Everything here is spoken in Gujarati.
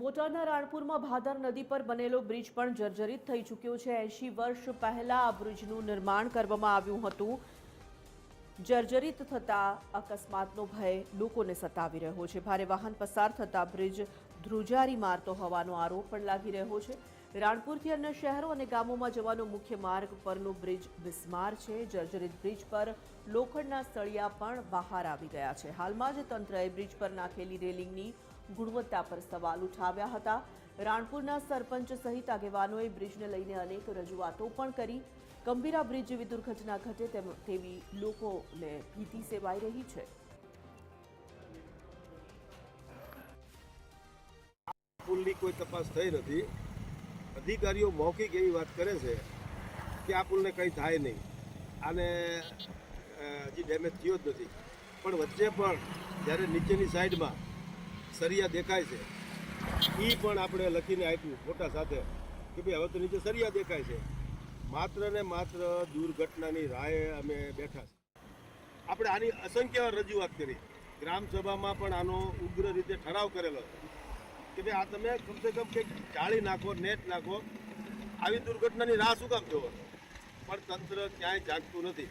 બોટાદના રાણપુરમાં ભાદર નદી પર બનેલો બ્રિજ પણ જર્જરિત થઈ ચૂક્યો છે. એંશી વર્ષ પહેલા આ બ્રિજનું નિર્માણ કરવામાં આવ્યું હતું. જર્જરિત થતા અકસ્માતનો ભય લોકોને સતાવી રહ્યો છે. ભારે વાહન પસાર થતા બ્રિજ ધ્રુજારી મારતો હોવાનો આરોપ પણ લાગી રહ્યો છે. રાણપુરથી અન્ય શહેરો અને ગામોમાં જવાનો મુખ્ય માર્ગ પરનો બ્રિજ બિસ્માર છે. જર્જરિત બ્રિજ પર લોખંડના સળિયા પણ બહાર આવી ગયા છે. હાલમાં જ તંત્રએ બ્રિજ પર નાખેલી રેલિંગની ગુણવત્તા પર સવાલ ઉઠાવ્યા હતા. રાણપુરના સરપંચ સહિત આગેવાનોએ બ્રિજને લઈને અનેક રજૂઆતો પણ કરી. ગંભીરા બ્રિજ જેવી દુર્ઘટના ઘટે તેવી લોકોને ભીતિ સેવાઈ રહી છે. પુલની કોઈ તપાસ થઈ નથી. અધિકારીઓ મૌખિક એવી વાત કરે છે કે આ પુલને કંઈ થાય નહીં. આને હજી ડેમેજ થયો જ નથી. પણ વચ્ચે પણ જ્યારે નીચેની સાઈડમાં સરિયા દેખાય છે. એ પણ આપણે લખીને આપ્યું ફોટા સાથે કે ભાઈ હવે તો નીચે સરિયા દેખાય છે. માત્ર ને માત્ર દુર્ઘટનાની રાહે અમે બેઠા છે આપણે આની અસંખ્ય રજૂઆત કરી. ગ્રામસભામાં પણ આનો ઉગ્ર રીતે ઠરાવ કરેલો કે ભાઈ આ તમે કમસે કમ કંઈક જાળી નાખો, નેટ નાખો. આવી દુર્ઘટનાની રાહ શું કામ જોવો? પણ તંત્ર ક્યાંય જાગતું નથી.